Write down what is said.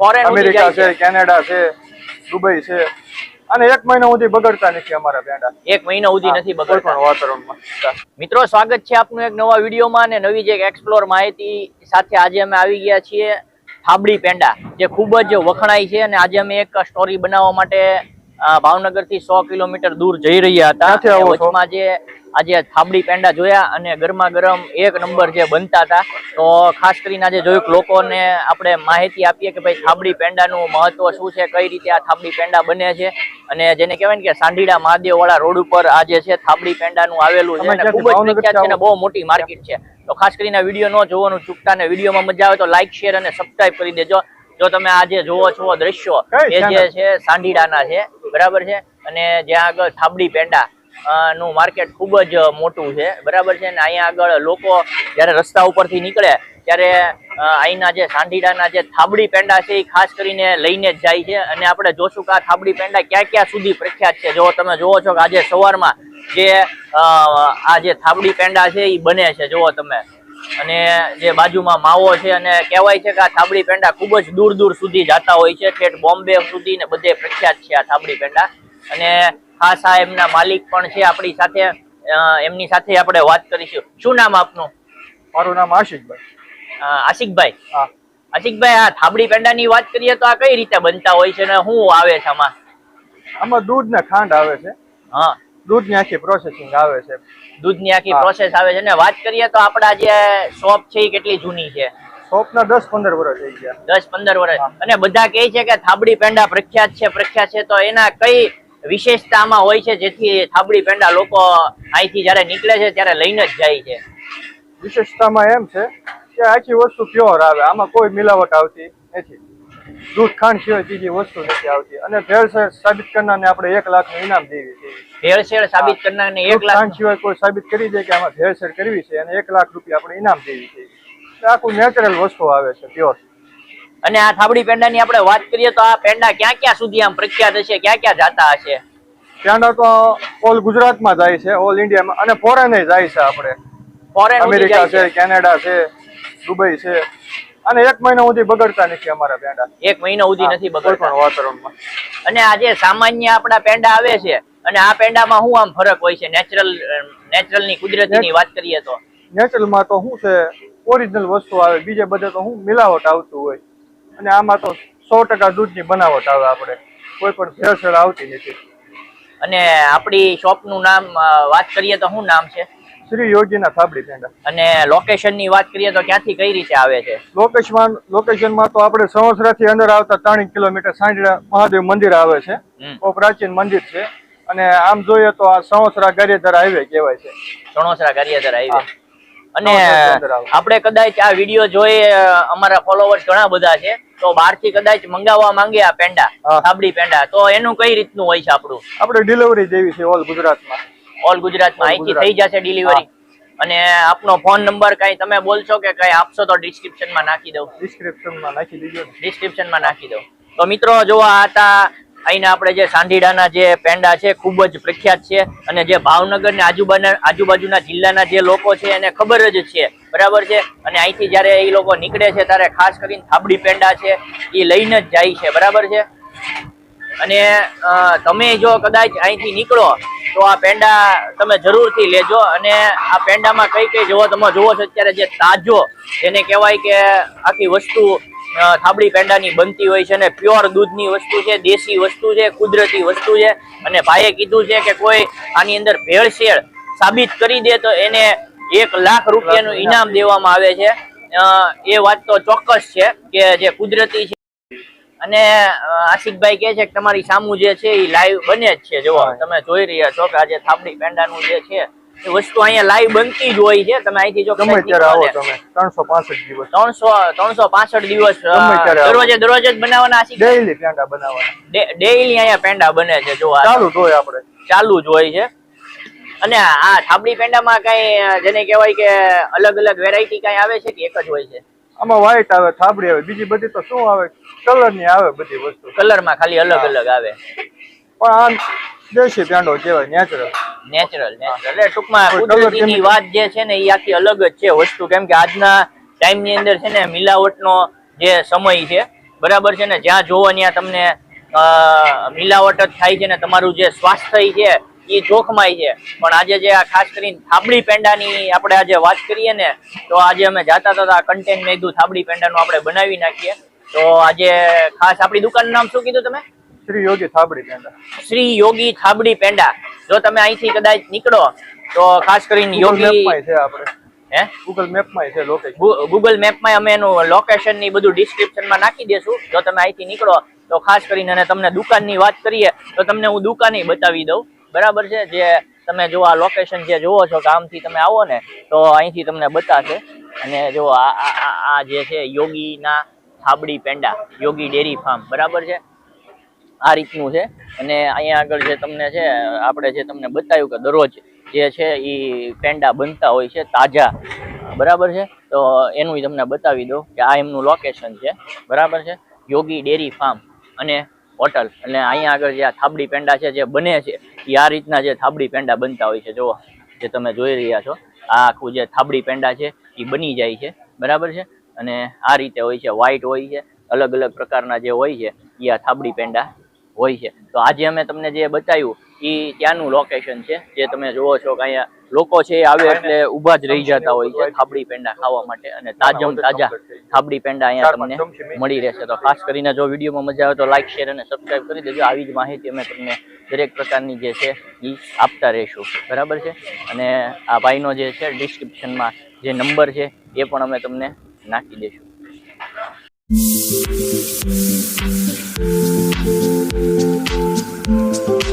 Foreign America છે Canada છે Dubai છે. અને એક મહિના સુધી બગડતા નથી અમારા પેંડા એક મહિના સુધી નથી બગડતા. વાતાવરણમાં. મિત્રો સ્વાગત છે આપનું એક નવા વિડીયોમાં અને નવી જે એક એક્સપ્લોર માહિતી સાથે આજે અમે આવી ગયા છીએ થાબડી પેંડા જે ખૂબ જ વખણાય છે અને આજે અમે એક સ્ટોરી બનાવવા માટે અ, ભાવનગરથી સો કિલોમીટર દૂર જઈ રહ્યા હતા? વચમાં જે આજે થાબડી પેંડા જોયા અને ગરમા ગરમ એક નંબર જે બનતા હતા. તો ખાસ કરીને આજે જોયું લોકોને આપણે માહિતી આપીએ કે ભાઈ થાબડી પેંડાનું મહત્વ શું છે કઈ રીતે આ થાબડી પેંડા બને છે. અને જેને કહેવાય ને કે સાંઢીડા મહાદેવ વાળા રોડ ઉપર આજે છે થાબડી પેંડાનું આવેલું છે અને ખૂબ જ વિખ્યાત છે અને બહુ મોટી માર્કેટ છે. તો ખાસ કરીને વીડિયો ન જોવાનું ચૂકતા ને વિડીયોમાં મજા આવે તો લાઈક શેર અને સબસ્ક્રાઇબ કરી દેજો. જો તમે આજે જુઓ છો દ્રશ્યો એ જે છે સાંઢીડાના છે બરાબર છે? અને જ્યાં આગળ થાબડી પેંડા નું માર્કેટ ખૂબ જ મોટું છે બરાબર છે? અને અહીંયા આગળ લોકો જ્યારે રસ્તા ઉપરથી નીકળે ત્યારે અહીંના જે સાંઢીડાના જે થાબડી પેંડા છે એ ખાસ કરીને લઈને જ જાય છે. અને આપણે જોશું કે આ થાબડી પેંડા ક્યાં ક્યાં સુધી પ્રખ્યાત છે. જો તમે જોવો છો કે આજે સવારમાં જે આ જે થાબડી પેંડા છે એ બને છે. જોવો તમે. અને જે બાજુમાં માવો છે અને કહેવાય છે કે આ થાબડી પેંડા ખૂબ જ દૂર દૂર સુધી જતા હોય છે. ઠેઠ બોમ્બે સુધી ને બધે પ્રખ્યાત છે આ થાબડી પેંડા. અને ખાસ આ એમના માલિક પણ છે આપણી સાથે. એમની સાથે આપણે વાત કરીશું. શું નામ આપનું? મારું નામ આશિકભાઈ. આશિકભાઈ. આશિકભાઈ આ થાબડી પેંડાની વાત કરીએ તો આ કઈ રીતે બનતા હોય છે ને શું આવે છે આમાં? આમાં દૂધ ને ખાંડ આવે છે. હા. દૂધની આખી પ્રોસેસિંગ આવે છે. દૂધની આખી પ્રોસેસ આવે છે. ને વાત કરીએ તો આપણા જે શોપ છે એ કેટલી જૂની છે? શોપના દસ પંદર વર્ષ થઈ ગયા. દસ પંદર વર્ષ. અને બધા કહે છે કે થાબડી પેંડા પ્રખ્યાત છે પ્રખ્યાત છે. તો એના કઈ વિશેષતામાં હોય છે જેથી થાબડી પેંડા લોકો અહીંથી જ્યારે નીકળે છે ત્યારે લઈને જ જાય છે? વિશેષતામાં એમ છે કે આખી વસ્તુ પ્યોર આવે. આમાં કોઈ મિલાવટ આવતી નથી. દૂધ ખાંડ સિવાય બીજી વસ્તુ નથી આવતી. અને ભેળસેળ સાબિત કરનારને આપણે એક લાખનું ઇનામ દેવી છે. ભેળસેળ સાબિત કરનારને એક લાખ ખાંડ સિવાય કોઈ સાબિત કરી દે કે આમાં ભેળસેળ કરવી છે અને એક લાખ રૂપિયા આપણે ઇનામ દેવી છે. આખું નેચરલ વસ્તુ આવે છે પ્યોર અને આ થાબડી પેંડાની આપણે વાત કરીએ તો આ પેંડા ક્યાં ક્યાં સુધી આમ પ્રખ્યાત હશે ક્યાં ક્યાં જાતા હશે? ત્યાંના તો ઓલ ગુજરાતમાં જાય છે ઓલ ઇન્ડિયામાં અને ફોરેન જાય છે આપણે. ફોરેન અમેરિકા છે. કેનેડા છે દુબઈ છે. અને એક મહિના સુધી બગડતા નથી અમારા પેંડા. એક મહિના સુધી નથી બગડતા. વાતાવરણમાં. અને આ જે સામાન્ય આપણા પેંડા આવે છે અને આ પેંડામાં શું આમ ફરક હોય છે? નેચરલ નેચરલની કુદરતી ની વાત કરીએ તો. નેચરલમાં તો શું છે ઓરિજિનલ વસ્તુ આવે બીજે બધે તો શું મિલાવટ આવતું હોય. અને આમાં તો સો ટકા દૂધની બનાવટ આવે આપણે. કોઈ પણ ભેળસેળ આવતી નથી. અને આપણી શોપનું નામ વાત કરીએ તો શું નામ છે? શ્રી યોગીના થાબડી પેંડા. અને લોકેશનની વાત કરીએ તો ક્યાંથી કઈ રીતે આવે છે? લોકેશન લોકેશનમાં તો આપણે સંવત્સરાથી અંદર આવતા ત્રણ કિલોમીટર સાંજડા મહાદેવ મંદિર આવે છે. બહુ પ્રાચીન મંદિર છે. અને આમ જોઈએ તો આ સંવત્સરા ગારિયાધર હાઈવે કહેવાય છે. સણોસરા ગારિયાધર હાઈવે. અને આપણે કદાચ આ વીડિયો જોઈ અમારા ફોલોવર્સ ઘણા બધા છે. તો બહારથી કદાચ મંગાવવા માંગે આ પેંડા. સાબડી પેંડા. તો એનું કઈ રીતનું હોય છે આપણું? આપણે ડિલિવરી દેવી છે ઓલ ગુજરાતમાં. ઓલ ગુજરાતમાં અહીંથી. થઈ જશે ડિલિવરી અને આપનો ફોન નંબર કઈ તમે બોલશો કે કઈ આપશો તો ડિસ્ક્રિપ્શનમાં નાખી દઉં. ડિસ્ક્રિપ્શનમાં નાખી દીજો. ડિસ્ક્રિપ્શનમાં નાખી દઉં. તો મિત્રો જો આ હતા અહીંના આપણે જે સાંઢીડાના જે પેંડા છે ખૂબ જ પ્રખ્યાત છે. અને જે ભાવનગર ને આજુબાજુના જિલ્લાના જે લોકો છે એને ખબર જ છે. બરાબર છે? અને અહીંથી જ્યારે એ લોકો નીકળે છે ત્યારે ખાસ કરીને થાબડી પેંડા છે એ લઈને જ જાય છે. બરાબર છે? અને તમે જો કદાચ અહીંથી નીકળો તો આ પેંડા તમે જરૂરથી લેજો અને આ પેંડામાં કઈ કઈ જોવો તમે જોવો છો અત્યારે જે તાજો જેને કહેવાય કે આખી વસ્તુ થાબડી પેંડાની બનતી હોય છે અને પ્યોર દૂધની વસ્તુ છે દેશી વસ્તુ છે કુદરતી વસ્તુ છે. અને ભાઈએ કીધું છે કે કોઈ આની અંદર ભેળસેળ સાબિત કરી દે તો એને એક લાખ રૂપિયાનું ઇનામ દેવામાં આવે છે. એ વાત તો ચોક્કસ છે કે જે કુદરતી છે અને આશિકભાઈ કહે છે કે તમારી સામું જે છે એ લાઈવ બને જ છે. જુઓ તમે જોઈ રહ્યા છો કે આજે થાબડી પેંડાનું જે છે એ વસ્તુ અહીંયા લાઈવ બનતી જ હોય છે. તમે અહીંથી જો ગમે ત્યારે આવો તમે. ત્રણસો પાસઠ દિવસ. દિવસ. દરરોજે દરરોજ જ બનાવવાના આશિક? ડેઈલી પેંડા બનાવવાના. ડેઈલી અહીંયા પેંડા બને છે જો આ. ચાલુ જ હોય આપણે. ચાલુ જ હોય છે. અને આ થાબડી પેંડામાં કઈ જેને કહેવાય કે અલગ અલગ વેરાયટી કઈ આવે છે કે એક જ હોય છે? આમાં વ્હાઈટ આવે થાબડી આવે બીજી બધી તો શું આવે? કલરની આવે બધી વસ્તુ. કલરમાં ખાલી અલગ અલગ આવે. પણ આ દેશી પેંડો કહેવાય નેચરલ નેચરલ નેચરલ એટલે ટૂંકમાં કુદરતીની વાત જે છે ને એ આખી અલગ જ છે વસ્તુ. કેમ કે આજના ટાઈમની અંદર છે ને મિલાવટનો જે સમય છે બરાબર છે ને જ્યાં જોવો ત્યાં તમને મિલાવટ જ થાય છે ને તમારું જે સ્વાસ્થ્ય છે એ જોખમાય છે. પણ આજે જે આ ખાસ કરીને થાબડી પેંડાની આપણે આજે વાત કરીએ ને તો આજે અમે જાતા હતા કન્ટેન્ટ મેં કીધું થાબડી પેંડાનું આપણે બનાવી નાખીએ. તો આજે ખાસ આપણી દુકાનનું નામ શું કીધું તમે? શ્રી યોગી થાબડી પેંડા. શ્રી યોગી થાબડી પેંડા. જો તમે અહીંથી કદાચ નીકળો તો ખાસ કરીને યોગી છે આપણે. હે? ગૂગલ મેપમાં છે લોકેશન ગૂગલ મેપમાં અમે એનું લોકેશનની બધું ડિસ્ક્રિપ્શનમાં નાખી દેશું. જો તમે અહીંથી નીકળો તો ખાસ કરીને અને તમને દુકાનની વાત કરીએ તો તમને હું દુકાને બતાવી દઉં. બરાબર છે? જે તમે જો આ લોકેશન જે જોવો છો ગામથી તમે આવો ને, તો અહીંથી તમને બતાશે. અને જો આ, આ- જે છે યોગીના થાબડી પેંડા, યોગી ડેરી ફાર્મ, બરાબર છે? આ રીતનું છે. અને અહીંયા આગળ જે તમને છે, આપણે જે તમને બતાવ્યું કે દરરોજ જે છે એ પેંડા બનતા હોય છે તાજા, બરાબર છે? તો એનું તમને બતાવી દઉં કે આ એમનું લોકેશન છે, બરાબર છે? યોગી ડેરી ફાર્મ અને હોટલ. અને અહીંયા આગળ જે આ થાબડી પેંડા છે, જે બને છે એ આ રીતના જે થાબડી પેંડા બનતા હોય છે, જુઓ, જે તમે જોઈ રહ્યા છો, આ આખું જે થાબડી પેંડા છે એ બની જાય છે, બરાબર છે? અને આ રીતે હોય છે વ્હાઈટ હોય છે અલગ અલગ પ્રકારના જે હોય છે એ આ થાબડી પેંડા હોય છે. તો આજે અમે તમને જે બતાવ્યું એ ત્યાંનું લોકેશન છે. જે તમે જુઓ છો કે અહીંયા લોકો છે આવે એટલે ઊભા જ રહી જતા હોય છે થાબડી પેંડા ખાવા માટે અને તાજમ તાજા થાબડી પેંડા અહીંયા તમને મળી રહેશે. તો ખાસ કરીને જો વિડીયોમાં મજા આવે તો લાઈક શેર અને સબસ્ક્રાઈબ કરી દેજો. આવી જ માહિતી અમે તમને દરેક પ્રકારની જે છે એ આપતા રહીશું. બરાબર છે? અને આ ભાઈનો જે છે ડિસ્ક્રિપ્શનમાં જે નંબર છે એ પણ અમે તમને નાખી દઈશું Thank you.